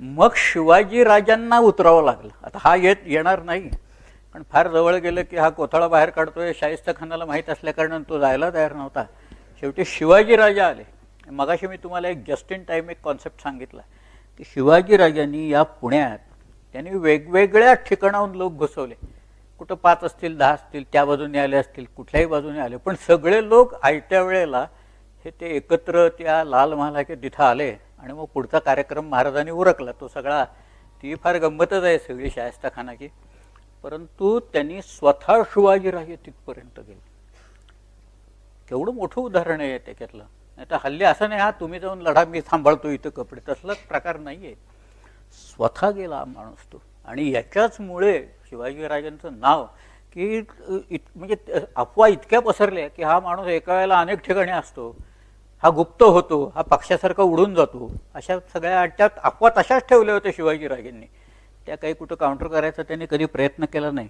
मग शिवाजी राजांना उतरावं लागलं. आता हा येत येणार नाही. पण फार जवळ गेलं की हा कोथळा बाहेर काढतोय. शाहिस्ता खानाला माहीत असल्याकारणानं तो जायला तयार नव्हता. शेवटी शिवाजी राजा आले. मगाशी मी तुम्हाला एक जस्ट इन टाईम एक कॉन्सेप्ट सांगितला. की शिवाजी राजांनी या पुण्यात त्यांनी वेगवेगळ्या ठिकाणाहून लोक घुसवले. कुठं पाच असतील दहा असतील त्या बाजूने आले असतील कुठल्याही बाजूने आले. पण सगळे लोक आयत्या वेळेला हे ते एकत्र त्या लाल महालाच्या तिथं आले. आणि मग पुढचा कार्यक्रम महाराजांनी उरकला. तो सगळा ती फार गंमतच आहे सगळी शायस्ता खानाची परंतु त्यांनी स्वतः शिवाजीराजे तिथपर्यंत गेले. केवढं मोठं उदाहरण आहे त्याच्यातलं. नाही तर हल्ली असं नाही हा तुम्ही जाऊन लढा मी सांभाळतो इथं कपडे. तसलाच प्रकार नाही आहे स्वतः गेला हा माणूस तो. आणि याच्याचमुळे शिवाजीराजांचं नाव की इत म्हणजे अफवा इतक्या पसरल्या की हा माणूस एका वेळेला अनेक ठिकाणी असतो. हा गुप्त होतो हा पक्षासारखा उडून जातो. अशा सगळ्या त्यात अफवा तशाच ठेवल्या होत्या शिवाजीराजांनी. त्या काही कुठं काउंटर करायचा त्यांनी कधी प्रयत्न केला नाही.